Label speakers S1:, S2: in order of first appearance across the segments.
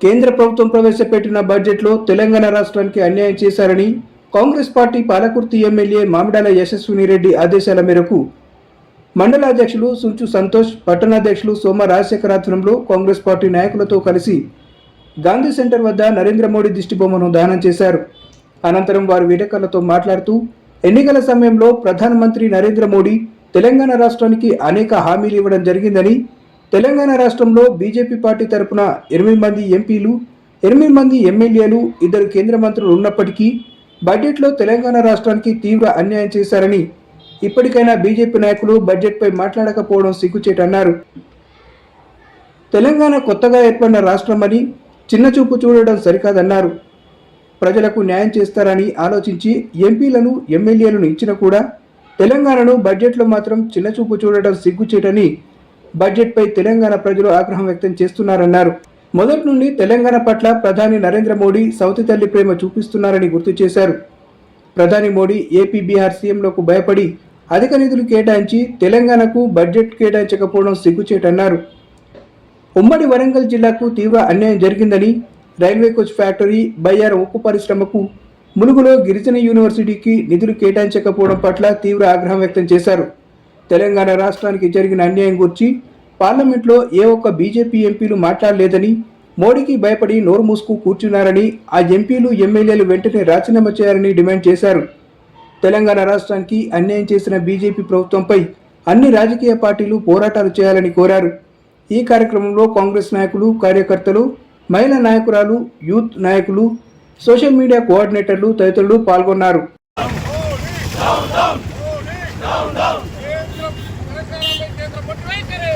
S1: కేంద్ర ప్రభుత్వం ప్రవేశపెట్టిన బడ్జెట్లో తెలంగాణ రాష్ట్రానికి అన్యాయం చేశారని Congress party Palakurthi MLA Mamidala Yashaswini Reddy ఆదేశాల మేరకు మండలాధ్యక్షులు సుంచు సంతోష్ పట్టణాధ్యక్షులు సోమ రాజశేఖర్ ఆధ్వర్యంలో కాంగ్రెస్ పార్టీ నాయకులతో కలిసి గాంధీ సెంటర్ వద్ద నరేంద్ర మోడీ దిష్టిబొమ్మను దానం చేశారు. అనంతరం వారు విలేకరులతో మాట్లాడుతూ ఎన్నికల సమయంలో ప్రధానమంత్రి నరేంద్ర మోడీ తెలంగాణ రాష్ట్రానికి అనేక హామీలు ఇవ్వడం జరిగిందని తెలంగాణ రాష్ట్రంలో బీజేపీ పార్టీ తరపున ఎనిమిది మంది ఎంపీలు ఎనిమిది మంది ఎమ్మెల్యేలు ఇద్దరు కేంద్ర మంత్రులు ఉన్నప్పటికీ బడ్జెట్లో తెలంగాణ రాష్ట్రానికి తీవ్ర అన్యాయం చేశారని ఇప్పటికైనా బీజేపీ నాయకులు బడ్జెట్పై మాట్లాడకపోవడం సిగ్గుచేటన్నారు తెలంగాణ కొత్తగా ఏర్పడిన రాష్ట్రమని చిన్నచూపు చూడడం సరికాదన్నారు. ప్రజలకు న్యాయం చేస్తారని ఆలోచించి ఎంపీలను ఎమ్మెల్యేలను ఇచ్చిన కూడా తెలంగాణను బడ్జెట్లో మాత్రం చిన్నచూపు చూడడం సిగ్గుచేటని బడ్జెట్పై తెలంగాణ ప్రజలు ఆగ్రహం వ్యక్తం చేస్తున్నారన్నారు. మొదటి నుండి తెలంగాణ పట్ల ప్రధాని నరేంద్ర మోడీ సౌతి తల్లి ప్రేమ చూపిస్తున్నారని గుర్తు చేశారు. ప్రధాని మోడీ ఏపీ బీహార్ సీఎంలకు భయపడి అధిక నిధులు కేటాయించి తెలంగాణకు బడ్జెట్ కేటాయించకపోవడం సిగ్గుచేటన్నారు. ఉమ్మడి వరంగల్ జిల్లాకు తీవ్ర అన్యాయం జరిగిందని రైల్వే కోచ్ ఫ్యాక్టరీ బయ్యారం ఉక్కు పరిశ్రమకు ములుగులో గిరిజన యూనివర్సిటీకి నిధులు కేటాయించకపోవడం పట్ల తీవ్ర ఆగ్రహం వ్యక్తం చేశారు. తెలంగాణ రాష్ట్రానికి జరిగిన అన్యాయం గురించి పార్లమెంట్లో ఏ ఒక్క బీజేపీ ఎంపీలు మాట్లాడలేదని మోడీకి భయపడి నోరు మూసుకు కూర్చున్నారని ఆ ఎంపీలు ఎమ్మెల్యేలు వెంటనే రాజీనామా చేయాలని డిమాండ్ చేశారు. తెలంగాణ రాష్ట్రానికి అన్యాయం చేసిన బీజేపీ ప్రభుత్వంపై అన్ని రాజకీయ పార్టీలు పోరాటాలు చేయాలని కోరారు. ఈ కార్యక్రమంలో కాంగ్రెస్ నాయకులు కార్యకర్తలు మహిళా నాయకురాలు యూత్ నాయకులు సోషల్ మీడియా కోఆర్డినేటర్లు తదితరులు పాల్గొన్నారు
S2: కేంద్ర పట్టు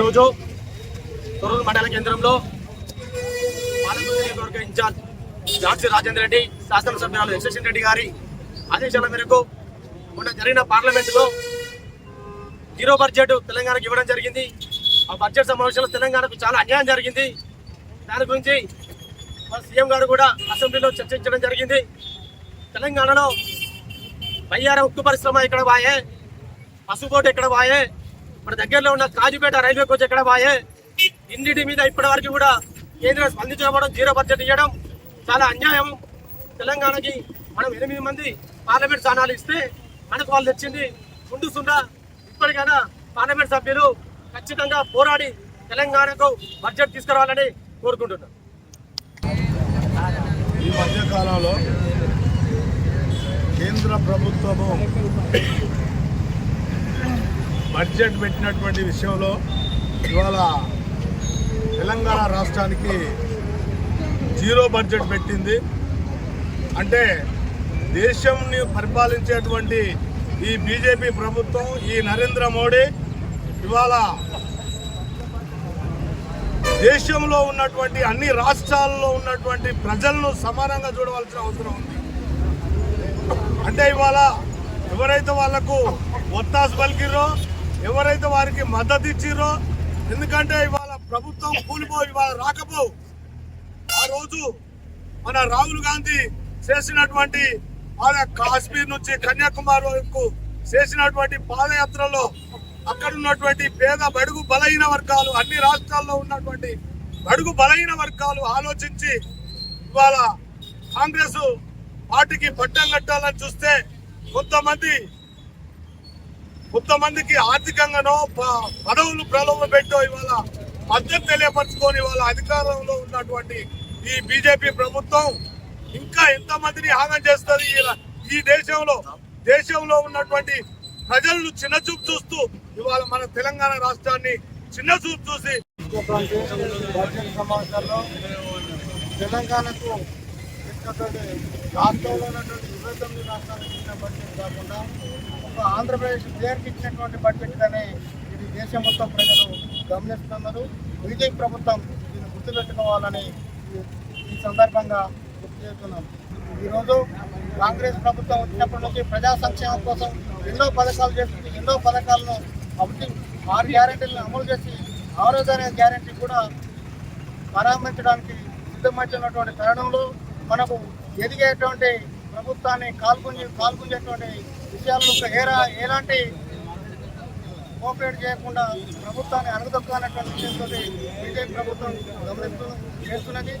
S3: ఈరోజు తొరూరు మండల కేంద్రంలో పాలమూరు నియోజకవర్గ ఇన్ఛార్జ్ రాజేంద్ర రెడ్డి శాసనసభ్యురాలు యశస్వి రెడ్డి గారి ఆదేశాల మేరకు మొన్న జరిగిన పార్లమెంటులో జీరో బడ్జెట్ తెలంగాణకు ఇవ్వడం జరిగింది. ఆ బడ్జెట్ సమావేశంలో తెలంగాణకు చాలా అన్యాయం జరిగింది. దాని గురించి మన సీఎం గారు కూడా అసెంబ్లీలో చర్చించడం జరిగింది. తెలంగాణలో బయ్యారం ఉక్కు పరిశ్రమ ఇక్కడ వాయే? పసుపోటు ఇక్కడ వాయే? మన దగ్గరలో ఉన్న కాజుపేట రైల్వే కోచ్ ఎక్కడ బాయే? ఇన్నిటి మీద ఇప్పటి వరకు కూడా కేంద్రం స్పందించకపోవడం జీరో బడ్జెట్ ఇవ్వడం చాలా అన్యాయం. తెలంగాణకి మనం ఎనిమిది మంది పార్లమెంట్ స్థానాలు ఇస్తే మనకు వాళ్ళు తెచ్చింది ముందు సుండా ఇప్పటికైనా పార్లమెంట్ సభ్యులు ఖచ్చితంగా పోరాడి తెలంగాణకు బడ్జెట్ తీసుకురావాలని కోరుకుంటున్నాం.
S4: ఈ మధ్యకాలంలో కేంద్ర ప్రభుత్వము బడ్జెట్ పెట్టినటువంటి విషయంలో ఇవాళ తెలంగాణ రాష్ట్రానికి జీరో బడ్జెట్ పెట్టింది. అంటే దేశంని పరిపాలించేటువంటి ఈ బీజేపీ ప్రభుత్వం ఈ నరేంద్ర మోడీ ఇవాళ దేశంలో ఉన్నటువంటి అన్ని రాష్ట్రాల్లో ఉన్నటువంటి ప్రజలను సమానంగా చూడవలసిన అవసరం ఉంది. అంటే ఇవాళ ఎవరైతే వాళ్ళకు ఒత్తాసు పలికిరో ఎవరైతే వారికి మద్దతు ఇచ్చిరో ఎందుకంటే ఇవాళ ప్రభుత్వం కూలిపో ఇవాళ రాకపో. ఆ రోజు మన రాహుల్ గాంధీ చేసినటువంటి పాద కాశ్మీర్ నుంచి కన్యాకుమారి వరకు చేసినటువంటి పాదయాత్రలో అక్కడ ఉన్నటువంటి పేద బడుగు బలహీన వర్గాలు అన్ని రాష్ట్రాల్లో ఉన్నటువంటి బడుగు బలహీన వర్గాలు ఆలోచించి ఇవాళ కాంగ్రెస్ పార్టీకి పట్టం కట్టాలని చూస్తే కొంతమంది కొంతమందికి ఆర్థికంగానో పదవులు ప్రలోభ పెట్టో ఇవాళ మద్దతు తెలియపరచుకొని వాళ్ళ అధికారంలో ఉన్నటువంటి ఈ బీజేపీ ప్రభుత్వం ఇంకా ఎంతమందిని ఆగం చేస్తుంది ఈ దేశంలో? దేశంలో ఉన్నటువంటి ప్రజలను చిన్నచూపు చూస్తూ ఇవాళ మన తెలంగాణ రాష్ట్రాన్ని చిన్నచూపు చూసి
S5: బడ్జెట్ తెలంగాణకు ఇచ్చినటువంటి రాష్ట్రంలో ఉన్నటువంటి ఇరవై తొమ్మిది రాష్ట్రాలకు కాకుండా ఆంధ్రప్రదేశ్ ప్లేయర్కి ఇచ్చినటువంటి బడ్జెట్ కానీ ఇది దేశం మొత్తం ప్రజలు గమనిస్తున్నారు. బీజేపీ ప్రభుత్వం దీన్ని గుర్తుపెట్టుకోవాలని ఈ- ఈ సందర్భంగా గుర్తు చేస్తున్నాం. ఈరోజు కాంగ్రెస్ ప్రభుత్వం వచ్చినప్పటి నుంచి ప్రజా సంక్షేమం కోసం ఎన్నో పథకాలు చేస్తుంది ఎన్నో పథకాలను అభివృద్ధి ఆరు గ్యారెంటీలను అమలు చేసి ఆరోగ్య అనే గ్యారెంటీ కూడా ప్రారంభించడానికి సిద్ధమవుతున్నటువంటి తరుణంలో మనకు ఎదిగేటువంటి ప్రభుత్వాన్ని కాల్గొని కాల్పుంజేటువంటి విషయాలను ఏరా ఎలాంటి కోఆపరేట్ చేయకుండా ప్రభుత్వాన్ని అణగదొక్కాలన్నటువంటి విషయంతో బీజేపీ ప్రభుత్వం గమనిస్తూ చేస్తున్నది.